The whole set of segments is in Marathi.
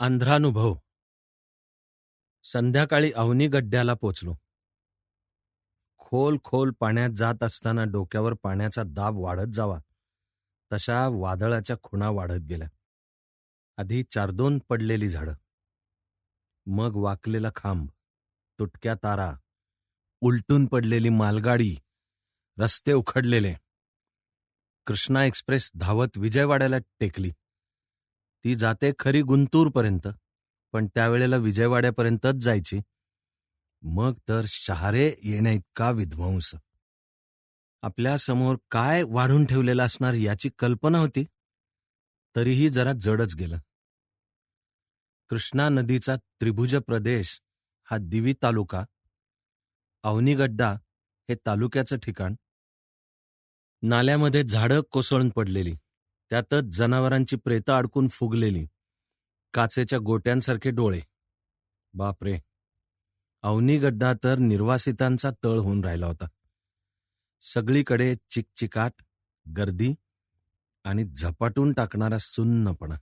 आंध्रानुभव संध्याकाळी अवनी गड्ड्याला पोचलो. खोल खोल पाण्यात जात असताना डोक्यावर पाण्याचा दाब वाढत जावा तशा वादळाच्या खुणा वाढत गेल्या. आधी चारदोन पडलेली झाडं. मग वाकलेला खांब तुटक्या तारा उलटून पडलेली मालगाडी रस्ते उखडलेले. कृष्णा एक्सप्रेस धावत विजयवाड्याला टेकली. ती जाते खरी गुंतूरपर्यंत पण त्यावेळेला विजयवाड्यापर्यंतच जायची. मग तर शहारे येण्याइतका विध्वंस. आपल्यासमोर काय वाढून ठेवलेलं असणार याची कल्पना होती तरीही जरा जडच गेलं. कृष्णा नदीचा त्रिभुज प्रदेश हा दिवी तालुका अवनीगड्डा हे तालुक्याचं ठिकाण. नाल्यामध्ये झाडं कोसळून पडलेली. त्यातच जनावरांची प्रेतं अडकून फुगलेली. काचेच्या गोट्यांसारखे डोळे. बापरे. अवनी गड्डा तर निर्वासितांचा तळ होऊन राहिला होता. सगळीकडे चिकचिकाट गर्दी आणि झपाटून टाकणारा सुन्नपणा.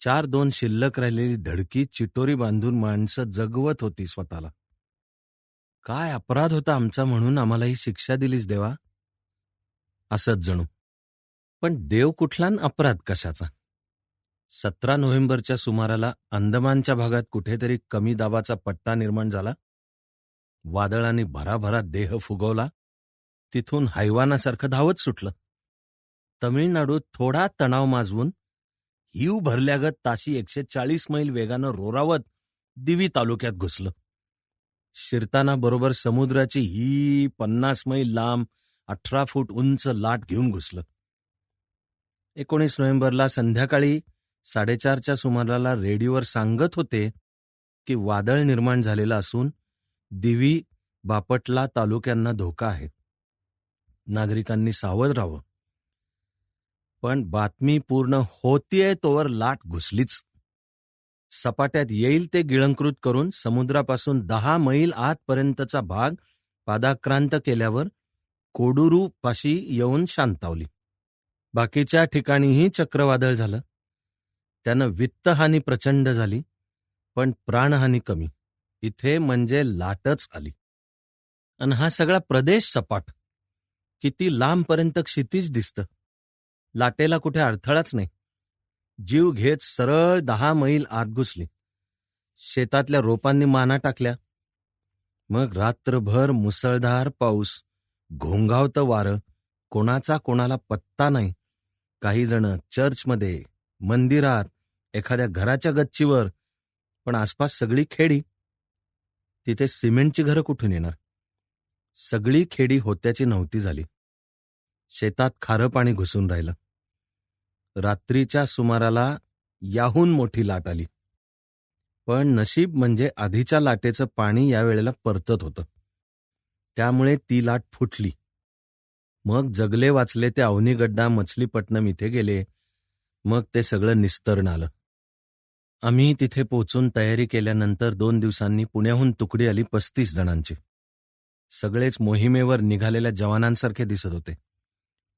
चार दोन शिल्लक राहिलेली धडकी चिटोरी बांधून माणसं जगवत होती स्वतःला. काय अपराध होता आमचा म्हणून आम्हाला ही शिक्षा दिलीच देवा? असंच जणू. पण देव कुठला न अपराध कशाचा? सतरा नोव्हेंबरच्या सुमाराला अंदमानच्या भागात कुठेतरी कमी दाबाचा पट्टा निर्माण झाला. वादळाने भराभरा देह फुगवला. तिथून हैवानासारखं धावत सुटलं. तमिळनाडूत थोडा तणाव माजवून हिव भरल्यागत ताशी एकशे चाळीस मैल वेगानं रोरावत दिवी तालुक्यात घुसलं. शिरताना बरोबर समुद्राची ही पन्नास मैल लांब अठरा फूट उंच लाट घेऊन घुसलं. एकोणीस नोव्हेंबरला संध्याकाळी साडेचारच्या सुमाराला रेडिओवर सांगत होते की वादळ निर्माण झालेलं असून दिवी बापटला तालुक्यांना धोका आहे. नागरिकांनी सावध राहावं. पण बातमी पूर्ण होतीये तोवर लाट घुसलीच. सपाट्यात येईल ते गिळंकृत करून समुद्रापासून दहा मैल आतपर्यंतचा भाग पादाक्रांत केल्यावर कोडुरूपाशी येऊन शांतावली. बाकीच्या ठिकाणीही चक्रवादळ झालं. त्यानं वित्तहानी प्रचंड झाली पण प्राणहानी कमी. इथे म्हणजे लाटच आली. आणि हा सगळा प्रदेश सपाट. किती लांबपर्यंत क्षितिज दिसतं. लाटेला कुठे अडथळाच नाही. जीव घेत सरळ दहा मैल आत घुसली. शेतातल्या रोपांनी माना टाकल्या. मग रात्रभर मुसळधार पाऊस घोंगावतं वारं कोणाचा कोणाला पत्ता नाही. काही जण चर्चमध्ये मंदिरात एखाद्या घराच्या गच्चीवर पण आसपास सगळी खेडी. तिथे सिमेंटची घरं कुठून येणार? सगळी खेडी होत्याची नव्हती झाली. शेतात खारं पाणी घुसून राहिलं. रात्रीच्या सुमाराला याहून मोठी लाट आली. पण नशीब म्हणजे आधीच्या लाटेचं पाणी यावेळेला परतत होतं. त्यामुळे ती लाट फुटली. मग जगले वाचले ते अवनीगड्डा मछलीपट्टणम इथे गेले. मग ते सगळं निस्तरण आलं. आम्ही तिथे पोचून तयारी केल्यानंतर दोन दिवसांनी पुण्याहून तुकडी आली पस्तीस जणांची. सगळेच मोहिमेवर निघालेल्या जवानांसारखे दिसत होते.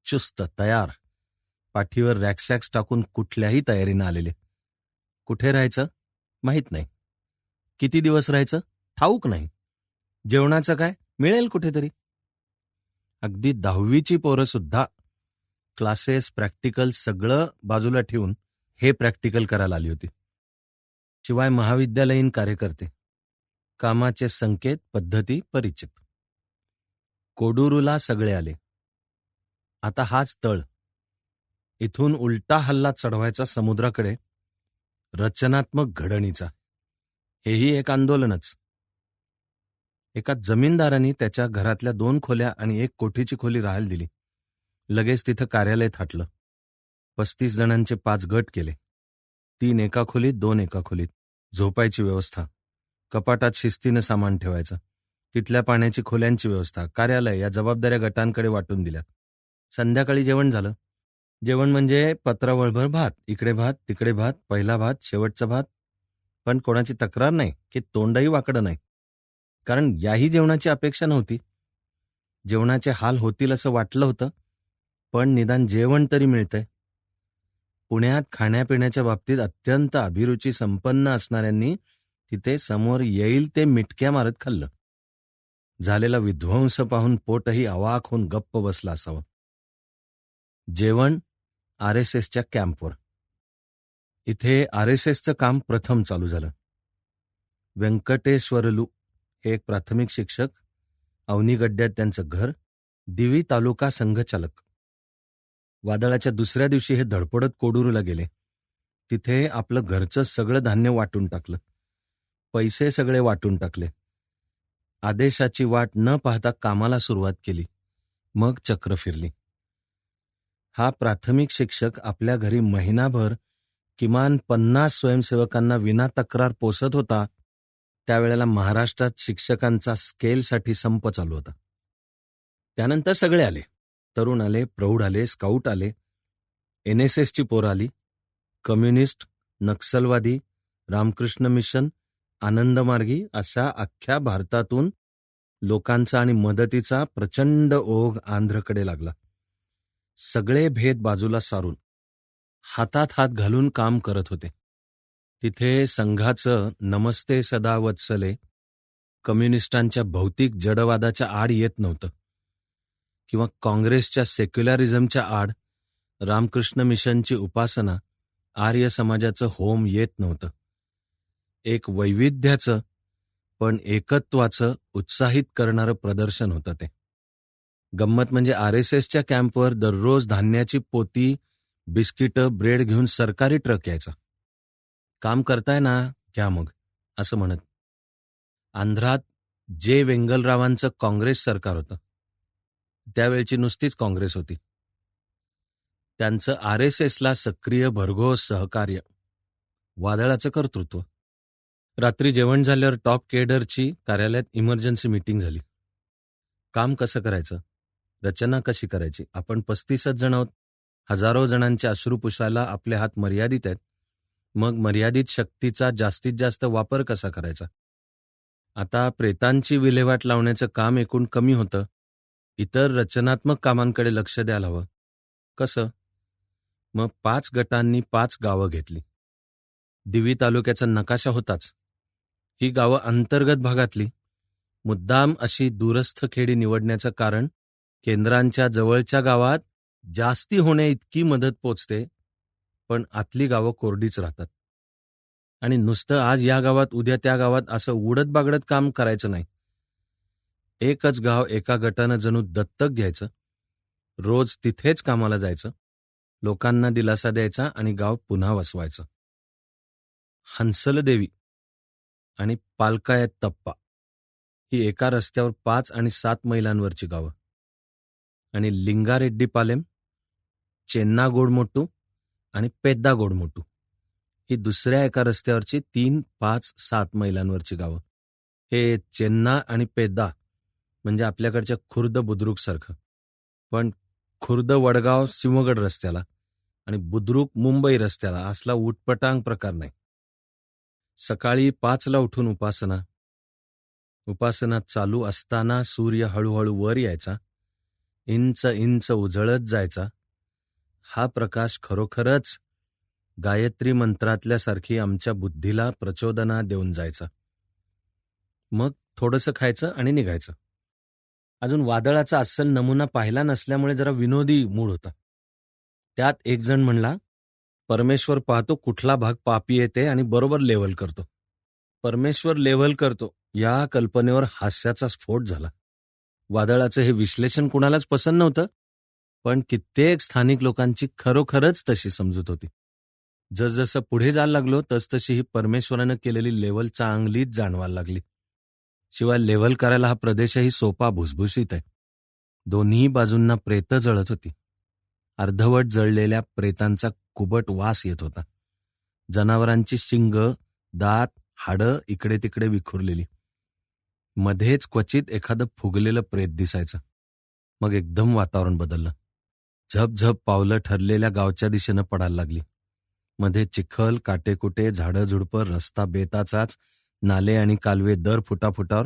चुस्त तयार. पाठीवर रॅक्सॅक्स टाकून कुठल्याही तयारीनं आलेले. कुठे राहायचं? माहीत नाही. किती दिवस राहायचं? ठाऊक नाही. जेवणाचं काय? मिळेल कुठेतरी. अगदी दहावीची पोरं सुद्धा क्लासेस प्रॅक्टिकल सगळं बाजूला ठेवून हे प्रॅक्टिकल करायला आली होती. शिवाय महाविद्यालयीन कार्यकर्ते. कामाचे संकेत पद्धती परिचित. कोडुरूला सगळे आले. आता हाच तळ. इथून उलटा हल्ला चढवायचा समुद्राकडे रचनात्मक घडणीचा. हेही एक आंदोलनच. एका जमीनदारांनी त्याच्या घरातल्या दोन खोल्या आणि एक कोठीची खोली राहायला दिली. लगेच तिथं कार्यालय थाटलं. पस्तीस जणांचे पाच गट केले. तीन एका खोलीत दोन एका खोलीत. झोपायची व्यवस्था. कपाटात शिस्तीनं सामान ठेवायचं. तिथल्या पाण्याची खोल्यांची व्यवस्था. कार्यालय या जबाबदाऱ्या गटांकडे वाटून दिल्या. संध्याकाळी जेवण झालं. जेवण म्हणजे पत्रावळभर भात. इकडे भात तिकडे भात. पहिला भात शेवटचा भात. पण कोणाची तक्रार नाही की तोंडही वाकडं नाही. कारण याही जेवणाची अपेक्षा नव्हती. जेवणाचे हाल होतील असं वाटलं होतं पण निदान जेवण तरी मिळतंय. पुण्यात खाण्यापिण्याच्या बाबतीत अत्यंत अभिरुची संपन्न असणाऱ्यांनी तिथे समोर येईल ते मिटक्या मारत खाल्लं. झालेला विध्वंस पाहून पोटही अवाक होऊन गप्प बसला असावं. जेवण आर एस एसच्या कॅम्पवर. इथे आर एस एसचं काम प्रथम चालू झालं. व्यंकटेश्वरलू एक प्राथमिक शिक्षक अवनी गड्ड्यात त्यांचं घर दिवी तालुका संघचालक वादळाच्या दुसऱ्या दिवशी हे धडपडत कोडूरूला गेले. तिथे आपलं घरचं सगळं धान्य वाटून टाकलं. पैसे सगळे वाटून टाकले. आदेशाची वाट न पाहता कामाला सुरुवात केली. मग चक्र फिरली. हा प्राथमिक शिक्षक आपल्या घरी महिनाभर किमान पन्नास स्वयंसेवकांना विना तक्रार पोसत होता त्यावेळेला महाराष्ट्रात शिक्षकांचा स्केलसाठी संप चालू होता. त्यानंतर सगळे आले. तरुण आले प्रौढ आले स्काउट आले. एन एस एसची पोरं आली. कम्युनिस्ट नक्सलवादी रामकृष्ण मिशन आनंदमार्गी अशा अख्ख्या भारतातून लोकांचा आणि मदतीचा प्रचंड ओघ आंध्रकडे लागला. सगळे भेद बाजूला सारून हातात हात घालून काम करत होते. तिथे संघाचं नमस्ते सदा वत्सले कम्युनिस्टांच्या भौतिक जडवादाच्या आड येत नव्हतं. किंवा काँग्रेसच्या सेक्युलरिझमच्या आड रामकृष्ण मिशनची उपासना आर्य समाजाचं होम येत नव्हतं. एक वैविध्याचं पण एकत्वाचं उत्साहित करणारं प्रदर्शन होतं ते. गंमत म्हणजे आर एस एसच्या कॅम्पवर दररोज धान्याची पोती बिस्किटं ब्रेड घेऊन सरकारी ट्रक यायचा. काम करताय ना घ्या मग असं म्हणत. आंध्रात जे वेंगलरावांचं काँग्रेस सरकार होतं त्यावेळची नुसतीच काँग्रेस होती. त्यांचं आर एस एसला सक्रिय भरघोस सहकार्य वादळाचं कर्तृत्व. रात्री जेवण झाल्यावर टॉप केडरची कार्यालयात इमर्जन्सी मीटिंग झाली. काम कसं करायचं? रचना कशी करायची? आपण पस्तीसच जण आहोत. हजारो जणांचे अश्रू पुसायला आपले हात मर्यादित आहेत. मग मर्यादित शक्तीचा जास्तीत जास्त वापर कसा करायचा? आता प्रेतांची विल्हेवाट लावण्याचं काम एकूण कमी होतं. इतर रचनात्मक कामांकडे लक्ष द्यायला हवं. कसं? मग पाच गटांनी पाच गावं घेतली. दिवी तालुक्याचा नकाशा होताच. ही गावं अंतर्गत भागातली. मुद्दाम अशी दूरस्थ खेडी निवडण्याचं कारण केंद्रांच्या जवळच्या गावात जास्ती होण्या इतकी मदत पोचते पण आतली गावं कोरडीच राहतात. आणि नुसतं आज या गावात उद्या त्या गावात असं उडत बागडत काम करायचं नाही. एकच गाव एका गटानं जणू दत्तक घ्यायचं. रोज तिथेच कामाला जायचं. लोकांना दिलासा द्यायचा आणि गाव पुन्हा वसवायचं. हंसलदेवी आणि पालकायत तप्पा. ही एका रस्त्यावर पाच आणि सात मैलांवरची गावं. आणि लिंगारेड्डीपालेम चेन्ना गोडमोटू आणि पेद्दा गोडमोटू. ही दुसऱ्या एका रस्त्यावरची तीन पाच सात मैलांवरची गावं. हे चेन्ना आणि पेद्दा म्हणजे आपल्याकडच्या खुर्द बुद्रुकसारखं पण खुर्द वडगाव सिंहगड रस्त्याला आणि बुद्रुक मुंबई रस्त्याला असला उटपटांग प्रकार नाही. सकाळी पाचला उठून उपासना. उपासना चालू असताना सूर्य हळूहळू वर यायचा. इंच इंच उजळत जायचा. हा प्रकाश खरोखरच गायत्री मंत्रातल्यासारखी आमच्या बुद्धीला प्रचोदना देऊन जायचा. मग थोडंसं खायचं आणि निघायचं. अजून वादळाचा अस्सल नमुना पाहिला नसल्यामुळे जरा विनोदी मूड होता. त्यात एक जण म्हणला परमेश्वर पाहतो कुठला भाग पापी येते आणि बरोबर लेव्हल करतो. परमेश्वर लेव्हल करतो या कल्पनेवर हास्याचा स्फोट झाला. वादळाचं हे विश्लेषण कुणालाच पसंत नव्हतं. पण कित्येक स्थानिक लोकांची खरोखरच तशी समजूत होती. जसजसं पुढे जायला लागलो तसतशी ही परमेश्वरानं केलेली लेवल चांगलीच जाणवायला लागली. शिवाय लेवल करायला हा प्रदेशही सोपा भुसभुशीत आहे. दोन्ही बाजूंना प्रेत जळत होती. अर्धवट जळलेल्या प्रेतांचा कुबट वास येत होता. जनावरांची शिंग दात हाडं इकडे तिकडे विखुरलेली. मध्येच क्वचित एखादं फुगलेलं प्रेत दिसायचं. मग एकदम वातावरण बदललं. झपझप पावलं ठरलेल्या गावच्या दिशेनं पडायला लागली. मध्ये चिखल काटेकुटे झाडं झुडपं रस्ता बेताचाच नाले आणि कालवे दर फुटाफुटावर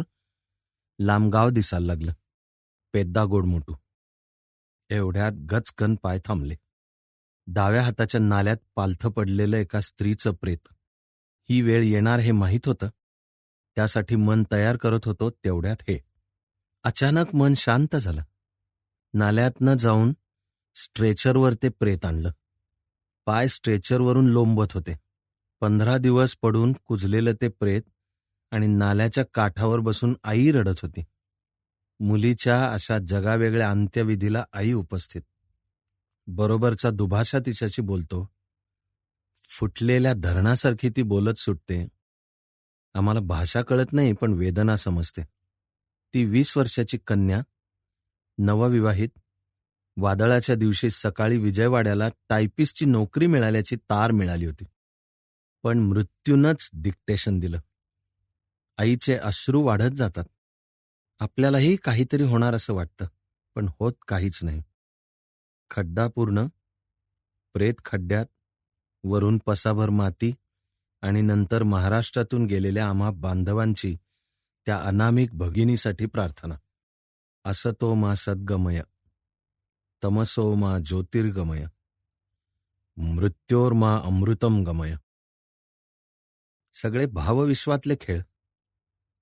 लांबगाव दिसायला लागलं. पेद्दा गोडमोटू. एवढ्यात गचकन पाय थांबले. डाव्या हाताच्या नाल्यात पालथं पडलेलं एका स्त्रीचं प्रेत. ही वेळ येणार हे माहीत होतं. त्यासाठी मन तयार करत होतो तेवढ्यात हे. अचानक मन शांत झालं. नाल्यातनं जाऊन स्ट्रेचरवर ते प्रेत आणलं. पाय स्ट्रेचरवरून लोंबत होते. पंधरा दिवस पडून कुजलेलं ते प्रेत आणि नाल्याच्या काठावर बसून आई रडत होती. मुलीच्या अशा जगावेगळ्या अंत्यविधीला आई उपस्थित. बरोबरचा दुभाषा तिच्याशी बोलतो. फुटलेल्या धरणासारखी ती बोलत सुटते. आम्हाला भाषा कळत नाही पण वेदना समजते. ती वीस वर्षाची कन्या नवविवाहित वादळाच्या दिवशी सकाळी विजयवाड्याला टायपिस्टची नोकरी मिळाल्याची तार मिळाली होती. पण मृत्यूनच डिक्टेशन दिलं. आईचे अश्रू वाढत जातात. आपल्यालाही काहीतरी होणार असं वाटतं पण होत काहीच नाही. खड्डा पूर्ण प्रेत खड्ड्यात वरून पसाभर माती आणि नंतर महाराष्ट्रातून गेलेल्या आम्हा बांधवांची त्या अनामिक भगिनीसाठी प्रार्थना. असतो मा सद्गमय. तमसो मा ज्योतिर्गमय। मृत्योर्मा अमृतम गमय। सगळे भावविश्वातले खेळ.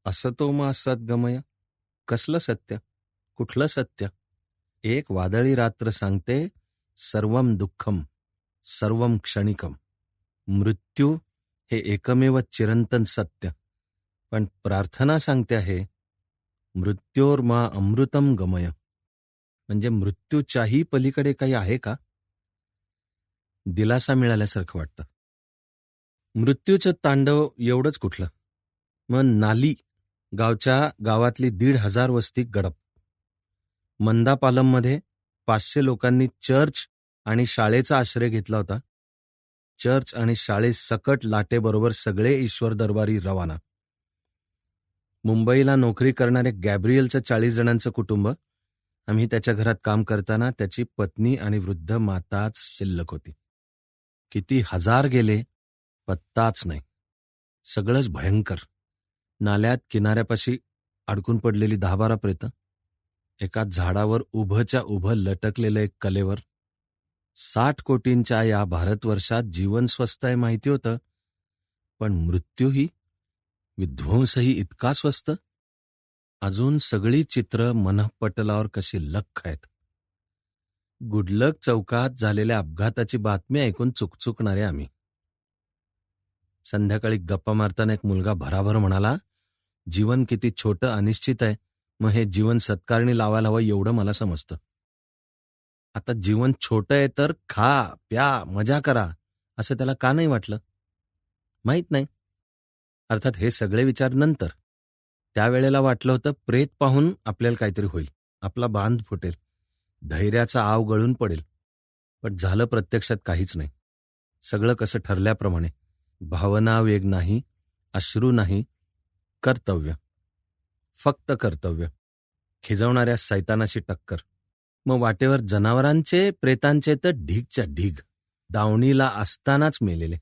असतो मा सद्गमय कसलं सत्य? कुठलं सत्य? एक वादळी रात्र सांगते सर्वम दुःखम सर्वम क्षणिकम. मृत्यू हे एकमेव चिरंतन सत्य. पण प्रार्थना सांगते आहे मृत्योर मा अमृतम गमय. म्हणजे मृत्यूच्याही पलीकडे काही आहे का? दिलासा मिळाल्यासारखं वाटतं. मृत्यूचं तांडव एवढंच कुठलं? मग नाली गावच्या गावातली दीड हजार वस्ती गडप. मंदापालममध्ये पाचशे लोकांनी चर्च आणि शाळेचा आश्रय घेतला होता. चर्च आणि शाळे सकट लाटेबरोबर सगळे ईश्वर दरबारी रवाना. मुंबईला नोकरी करणारे गॅब्रियलचं चाळीस जणांचं कुटुंब आम्ही त्याच्या घरात काम करताना त्याची पत्नी आणि वृद्ध माताच शिल्लक होती. किती हजार गेले पत्ताच नाही. सगळंच भयंकर. नाल्यात किनाऱ्यापाशी अडकून पडलेली दहा बारा प्रेतं एका झाडावर उभंच्या उभं लटकलेलं एक कलेवर. साठ कोटींच्या या भारतवर्षात जीवन स्वस्त आहे माहिती होतं पण मृत्यूही विध्वंसही इतका स्वस्त. अजून सगळी चित्र मनःपटलावर कशी लख आहेत. गुडलक चौकात झालेल्या अपघाताची बातमी ऐकून चुकचुकणारे आम्ही. संध्याकाळी गप्पा मारताना एक मुलगा भराभर म्हणाला जीवन किती छोटं अनिश्चित आहे मग हे जीवन सत्कारणी लावायला हवं एवढं मला समजतं. आता जीवन छोटं आहे तर खा प्या मजा करा असं त्याला का नाही वाटलं? माहीत नाही. अर्थात हे सगळे विचार नंतर. त्यावेळेला वाटलं होतं प्रेत पाहून आपल्याला काहीतरी होईल. आपला बांध फुटेल. धैर्याचा आव गळून पडेल. पण झालं प्रत्यक्षात काहीच नाही. सगळं कसं ठरल्याप्रमाणे. भावना वेग नाही अश्रू नाही कर्तव्य. फक्त कर्तव्य. खिजवणाऱ्या सैतानाशी टक्कर. मग वाटेवर जनावरांचे प्रेतांचे तर ढीगच्या ढीग. दावणीला असतानाच मेलेले.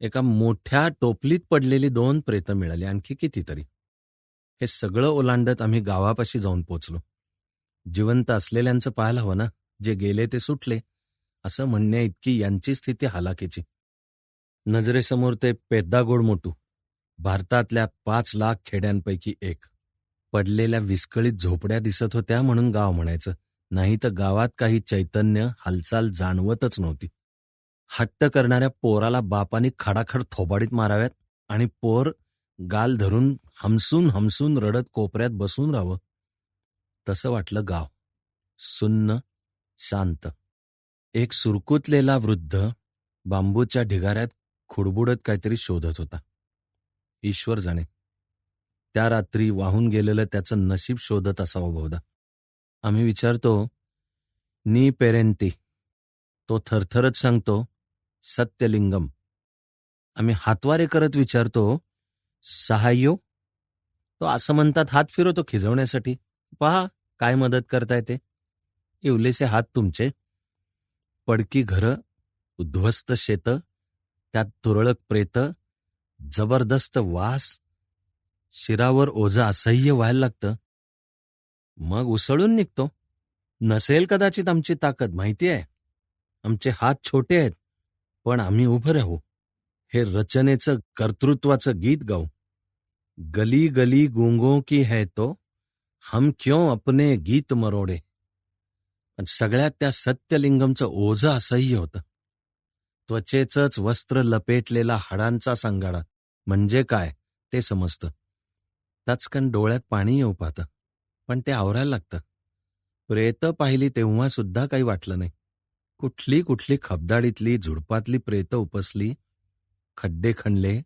एका मोठ्या टोपलीत पडलेली दोन प्रेतं मिळाली आणखी कितीतरी. हे सगळं ओलांडत आम्ही गावापाशी जाऊन पोचलो. जिवंत असलेल्यांचं पाहायला हवं ना? जे गेले ते सुटले. असं म्हणण्या इतकी यांची स्थिती हालाकीची. नजरेसमोर ते पेद्दागोड मोटू. भारतातल्या पाच लाख खेड्यांपैकी एक. पडलेल्या विस्कळीत झोपड्या दिसत होत्या म्हणून गाव म्हणायचं. नाही तर गावात काही चैतन्य हालचाल जाणवतच नव्हती. हट्ट करणाऱ्या पोराला बापानी खडाखड थोबाडीत माराव्यात आणि पोर गाल धरून हमसून हमसून रडत कोपऱ्यात बसून राहावं. तसं वाटलं गाव. सुन्न शांत. एक सुरकुतलेला वृद्ध बांबूच्या ढिगाऱ्यात खुडबुडत काहीतरी शोधत होता. ईश्वर जाणे. त्या रात्री वाहून गेलेलं त्याचं नशीब शोधत असावं बहुधा. आम्ही विचारतो नी पेरेंती? तो थरथरत सांगतो सत्यलिंगम. आम्ही हातवारे करत विचारतो सहाय्यो तो असं म्हणतात हात फिरवतो खिजवण्यासाठी. पहा काय मदत करताय ते. एवलेसे हात तुमचे. पडकी घरं उद्ध्वस्त शेतं त्यात तुरळक प्रेत जबरदस्त वास. शिरावर ओझं असह्य व्हायला लागतं. मग उसळून निघतो. नसेल कदाचित आमची ताकद माहिती आहे. आमचे हात छोटे आहेत पण आम्ही उभं राहू. हे रचनेचं कर्तृत्वाचं गीत गाऊ. गली गली गुंगों की है तो हम क्यों अपने गीत मरोडे? पण सगळ्यात त्या सत्यलिंगमचं ओझं असह्य होतं. त्वचेचंच वस्त्र लपेटलेला हाडांचा सांगाडा म्हणजे काय ते समजतं. टचकन डोळ्यात पाणी येऊ पाहतं पण ते आवरायला लागतं. प्रेत पाहिली तेव्हा सुद्धा काही वाटलं नाही. कुठली कुठली खबदाडीतली झुडपातली प्रेत उपसली खड्डे खणले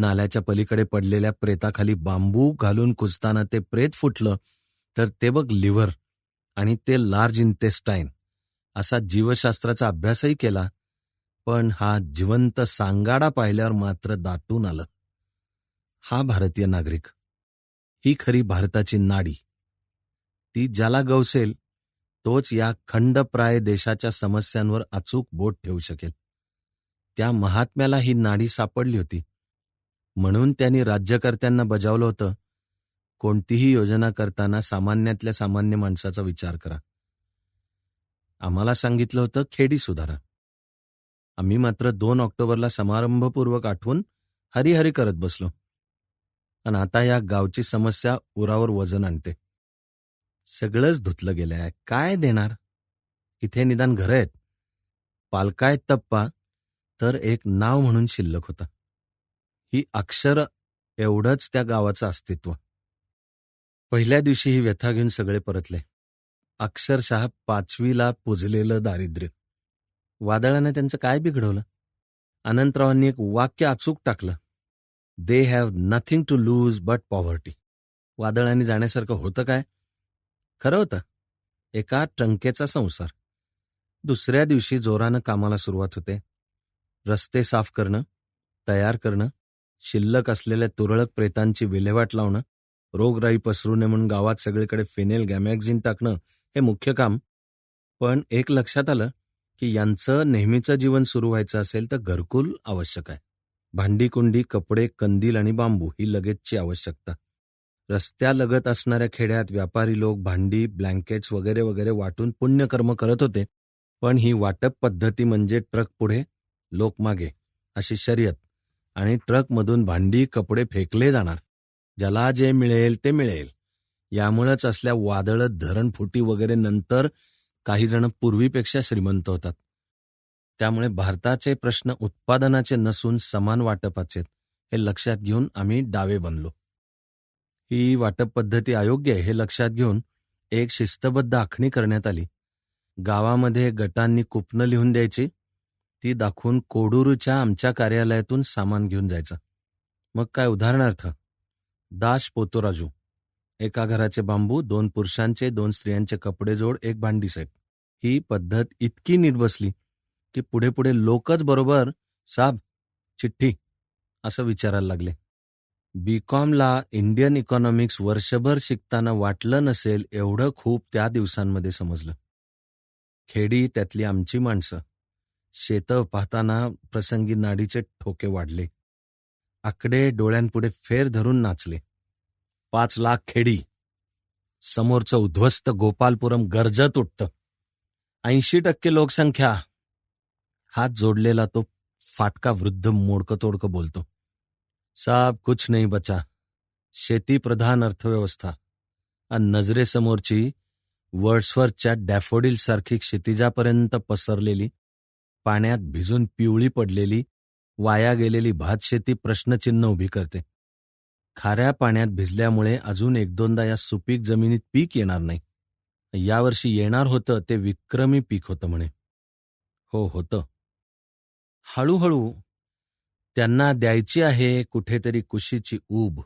नाल्याच्या पलीकडे पडलेल्या प्रेताखाली बांबू घालून कुजताना ते प्रेत फुटलं तर ते बघ लिव्हर आणि ते लार्ज इंटेस्टाईन. असा जीवशास्त्राचा अभ्यासही केला पण हा जिवंत सांगाडा पाहिल्यावर मात्र दाटून आलं. हा भारतीय नागरिक. ही खरी भारताची नाडी. ती ज्याला गवसेल तोच या खंडप्राय देशाच्या समस्यांवर अचूक बोट ठेवू शकेल. त्या महात्म्याला ही नाडी सापडली होती. म्हणून त्यांनी राज्यकर्त्यांना बजावलं होतं. कोणतीही योजना करताना सामान्यातल्या सामान्य माणसाचा विचार करा. आम्हाला सांगितलं होतं खेडी सुधारा. आम्ही मात्र दोन ऑक्टोबरला समारंभपूर्वक आठवून हरिहरी करत बसलो. आणि आता या गावची समस्या उरावर वजन आणते. सगळंच धुतलं गेलं आहे काय देणार? इथे निदान घरं आहेत. पालकाय तप्पा. तर एक नाव म्हणून शिल्लक होता. ही अक्षर एवढंच त्या गावाचं अस्तित्व. पहिल्या दिवशी ही व्यथा घेऊन सगळे परतले. अक्षरशः पाचवीला पुजलेलं दारिद्र्य. वादळानं त्यांचं काय बिघडवलं? अनंतरावांनी एक वाक्य अचूक टाकलं. They have nothing to lose but poverty वादळाने जाण्यासारखं होतं काय? खरं होतं. एका टंकेचा संसार. दुसऱ्या दिवशी जोरानं कामाला सुरुवात होते. रस्ते साफ करणं तयार करणं शिल्लक असलेल्या तुरळक प्रेतांची विल्हेवाट लावणं रोगराई पसरू नये म्हणून गावात सगळीकडे फिनेल गॅमॅक्झिन टाकणं हे मुख्य काम. पण एक लक्षात आलं की यांचं नेहमीचं जीवन सुरू व्हायचं असेल तर घरकुल आवश्यक आहे. भांडी कुंडी कपडे कंदील आणि बांबू ही लगेचची आवश्यकता. रस्त्यालगत असणाऱ्या खेड्यात व्यापारी लोक भांडी ब्लँकेट्स वगैरे वगैरे वाटून पुण्यकर्म करत होते. पण ही वाटप पद्धती म्हणजे ट्रक पुढे लोक मागे अशी शर्यत. आणि ट्रकमधून भांडी कपडे फेकले जाणार. ज्याला जे मिळेल ते मिळेल. यामुळेच असल्या वादळत धरणफुटी वगैरे नंतर काही जण पूर्वीपेक्षा श्रीमंत होतात. त्यामुळे भारताचे प्रश्न उत्पादनाचे नसून समान वाटपाचे हे लक्षात घेऊन आम्ही डावे बनलो. ही वाटप पद्धती अयोग्य आहे हे लक्षात घेऊन एक शिस्तबद्ध आखणी करण्यात आली. गावामध्ये गटांनी कुपनं लिहून द्यायची ती दाखवून कोडूरूच्या आमच्या कार्यालयातून सामान घेऊन जायचं. मग काय उदाहरणार्थ दाश पोतोराजू एका घराचे बांबू दोन पुरुषांचे दोन स्त्रियांचे कपडे जोड एक भांडी सेट ही पद्धत इतकी नीट बसली की पुढे पुढे लोकच बरोबर साब चिठ्ठी असं विचारायला लागले. बीकॉमला इंडियन इकॉनॉमिक्स वर्षभर शिकताना वाटलं नसेल एवढं खूप त्या दिवसांमध्ये समजलं. खेडी त्यातली आमची माणसं. शेतं पाहताना प्रसंगी नाडीचे ठोके वाढले. आकडे डोळ्यांपुढे फेर धरून नाचले. पाच लाख खेडी. समोरचं उद्ध्वस्त गोपालपुरम गरजत उठतं. ऐंशी टक्के लोकसंख्या. हात जोडलेला तो फाटका वृद्ध मोडकं तोडकं बोलतो. साब कुछ नाही बचा. शेती प्रधान अर्थव्यवस्था. आणि नजरेसमोरची वर्ड्सवरच्या डॅफोडिल सारखी क्षितिजापर्यंत पसरलेली पाण्यात भिजून पिवळी पडलेली वाया गेलेली भातशेती प्रश्नचिन्ह उभी करते. खाऱ्या पाण्यात भिजल्यामुळे अजून एक दोनदा या सुपीक जमिनीत पीक येणार नाही. यावर्षी येणार होतं ते विक्रमी पीक होतं म्हणे. हो होतं. हळूहळू त्यांना द्यायची आहे कुठेतरी कुशीची ऊब.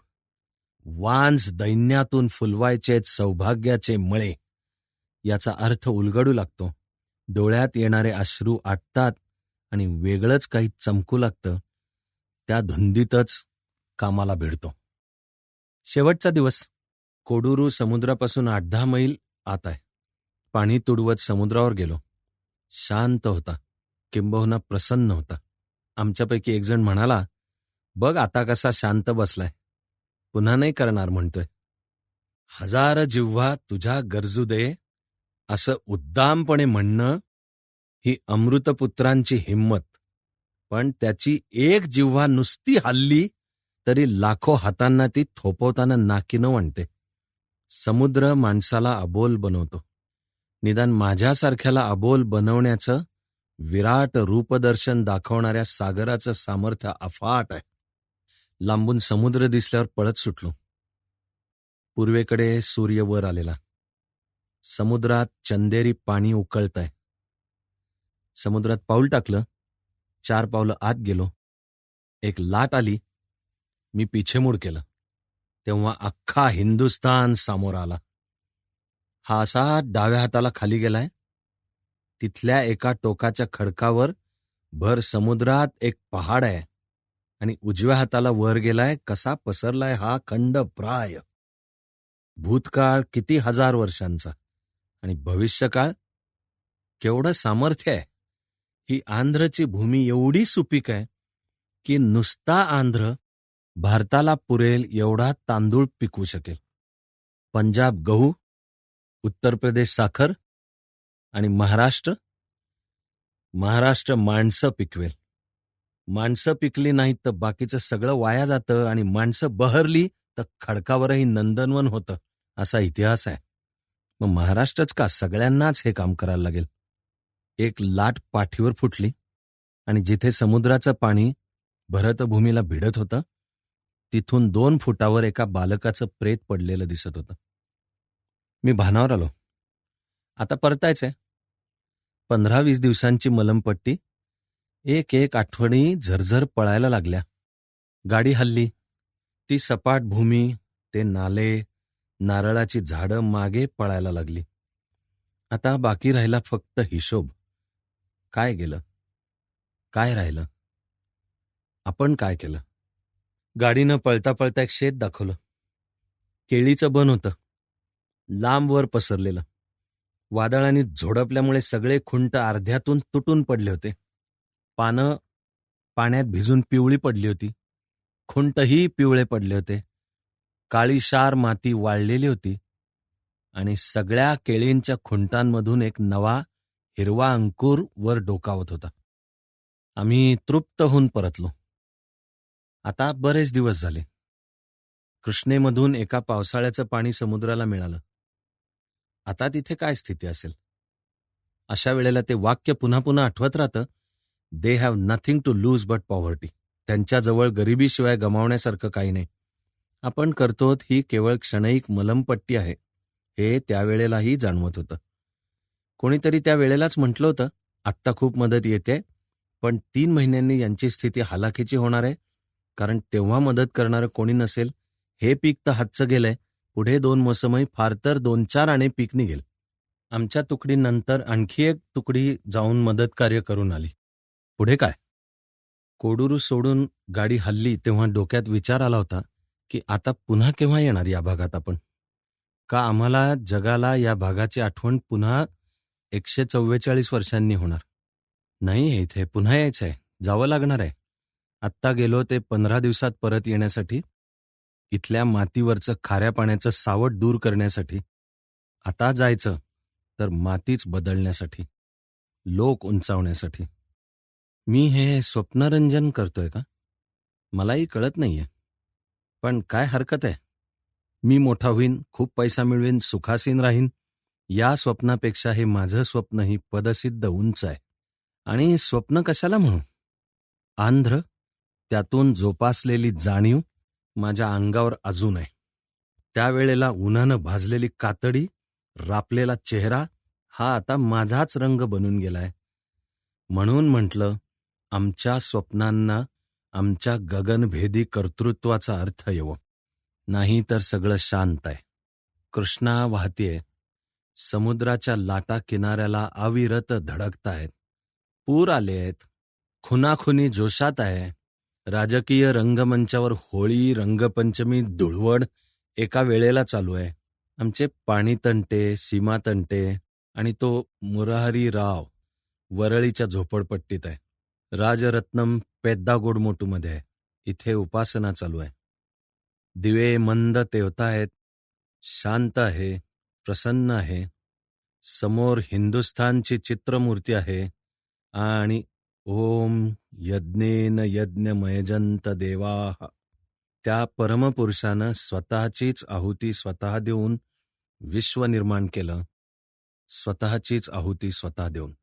वांस दैन्यातून फुलवायचे सौभाग्याचे मळे. याचा अर्थ उलगडू लागतो. डोळ्यात येणारे अश्रू आटतात आणि वेगळंच काही चमकू लागतं त्या धुंदीतच कामाला भिडतो. शेवटचा दिवस. कोडुरू समुद्रापासून आठ दहा मैल आत आहे. पाणी तुडवत समुद्रावर गेलो. शांत होता. किंबहुना प्रसन्न होता. आमच्यापैकी एकजण म्हणाला बघ आता कसा शांत बसलाय. पुन्हा नाही करणार म्हणतोय. हजार जिव्हा तुझ्या गरजू दे असं उद्दामपणे म्हणणं ही अमृतपुत्रांची हिंमत. पण त्याची एक जिव्हा नुसती हल्ली तरी लाखो हातांना ती थोपवताना नाकीनं म्हणते समुद्र माणसाला अबोल बनवतो. निदान माझ्यासारख्याला अबोल बनवण्याचं विराट रूपदर्शन दाखवणाऱ्या सागराचं सामर्थ्य अफाट आहे. लांबून समुद्र दिसल्यावर पळत सुटलो. पूर्वेकडे सूर्य वर आलेला. समुद्रात चंदेरी पाणी उकळतंय. समुद्रात पाऊल टाकलं चार पावलं आत गेलो. एक लाट आली मी पिछेमूड केलं. तेव्हा अख्खा हिंदुस्तान समोर आला. हा असा डाव्या हाताला खाली गेलाय तिथल्या एका टोकाच्या खडकावर भर समुद्रात एक पहाड आहे आणि उजव्या हाताला वर गेलाय कसा पसरलाय हा खंड प्राय. भूतकाळ किती हजार वर्षांचा. आणि भविष्यकाळ केवढं सामर्थ्य आहे. ही आंध्रची भूमी एवढी सुपीक आहे की नुसता आंध्र भारताला पुरेल एवढा तांदूळ पिकवू शकेल. पंजाब गहू उत्तर प्रदेश साखर आणि महाराष्ट्र महाराष्ट्र माणसं पिकवेल. माणसं पिकली नाहीत तर बाकीचं सगळं वाया जातं आणि माणसं बहरली तर खडकावरही नंदनवन होतं असा इतिहास आहे. मग महाराष्ट्रच का सगळ्यांनाच हे काम करायला लागेल? एक लाट पाठीवर फुटली आणि जिथे समुद्राचं पाणी भरतभूमीला भिडत होतं तिथून दोन फुटावर एका बालकाचं प्रेत पडलेलं दिसत होतं. मी भानावर आलो. आता परतायचंय. पंधरा वीस दिवसांची मलमपट्टी एक एक आठवणी झरझर पळायला लागल्या. गाडी हल्ली ती सपाट भूमी ते नाले नारळाची झाडं मागे पळायला लागली. आता बाकी राहिला फक्त हिशोब. काय गेलं? काय राहिलं? आपण काय केलं? गाडीनं पळता पळता एक शेत दाखवलं. केळीचं बन होतं. लांबवर पसरलेलं. वादळाने झोडपल्यामुळे सगळे खुंट अर्ध्यातून तुटून पडले होते. पानं पाण्यात भिजून पिवळी पडली होती. खुंटही पिवळे पडले होते. काळीशार माती वाळलेली होती आणि सगळ्या केळींच्या खुंटांमधून एक नवा हिरवा अंकुर वर डोकावत होता. आम्ही तृप्त होऊन परतलो. आता बरेच दिवस झाले. कृष्णेमधून एका पावसाळ्याचं पाणी समुद्राला मिळालं. आता तिथे काय स्थिती असेल? अशा वेळेला ते वाक्य पुन्हा पुन्हा आठवत राहतं they have nothing to lose but poverty त्यांच्याजवळ गरिबीशिवाय गमावण्यासारखं काही नाही. आपण करतोत ही केवळ क्षणिक मलमपट्टी आहे हे त्यावेळेलाही जाणवत होतं. कोणीतरी त्या वेळेलाच म्हटलं होतं आत्ता खूप मदत येते पण तीन महिन्यांनी यांची स्थिती हालाखीची होणार आहे कारण तेव्हा मदत करणारं कोणी नसेल हे पीक तर हातचं गेलंय पुढे दोन मोसमही फार तर दोन चार आणे पीक निघेल. आमच्या तुकडीनंतर आणखी एक तुकडी जाऊन मदत कार्य करून आली. पुढे काय? कोडुरू सोडून गाडी हल्ली तेव्हा डोक्यात विचार आला होता की आता पुन्हा केव्हा येणार या भागात आपण? का आम्हाला जगाला या भागाची आठवण पुन्हा एकशे चव्वेचाळीस वर्षांनी होणार? नाही इथे पुन्हा यायचं आहे जावं लागणार आहे. आत्ता गेलो ते पंधरा दिवसात परत येण्यासाठी इथल्या मातीवरचं खाऱ्या पाण्याचं सावट दूर करण्यासाठी आता जायचं तर मातीच बदलण्यासाठी लोक उंचावण्यासाठी. मी हे स्वप्नरंजन करतोय का? मलाही कळत नाहीये. पण काय हरकत आहे? मी मोठा होईन खूप पैसा मिळवीन सुखासीन राहीन. या स्वप्नापेक्षा हे माझं स्वप्नही पदसिद्ध उंच आहे. आणि स्वप्न कशाला म्हणू? आंध्र त्यातून जोपासलेली जाणीव माझ्या अंगावर अजून आहे. त्यावेळेला उन्हानं भाजलेली कातडी रापलेला चेहरा हा आता माझाच रंग बनून गेलाय. म्हणून म्हटलं आमच्या स्वप्नांना आमच्या गगनभेदी कर्तृत्वाचा अर्थ येवो. नाही तर सगळं शांत आहे. कृष्णा वाहतीये समुद्राच्या लाटा किनाऱ्याला अविरत धडकतायत पूर आले आहेत. खुनाखुनी जोशात आहे. राजकीय रंगमंचावर होळी रंगपंचमी धुळवड एका वेळेला चालू आहे. आमचे पाणी तंटे सीमा तंटे आणि तो मुराहरी राव वरळीच्या झोपडपट्टीत आहे. राजरत्नम पेद्दा गोडमोटूमध्ये आहे. इथे उपासना चालू आहे. दिवे मंद तेवतायत शांत आहे. प्रसन्न आहे. समोर हिंदुस्थानची चित्रमूर्ती आहे. आणि ओम यज्ञेन यज्ञ मयजंत देवा. त्या परमपुरुषानं स्वतःचीच आहुती स्वतः देऊन विश्व निर्माण केलं. स्वतःचीच आहुती स्वतः देऊन.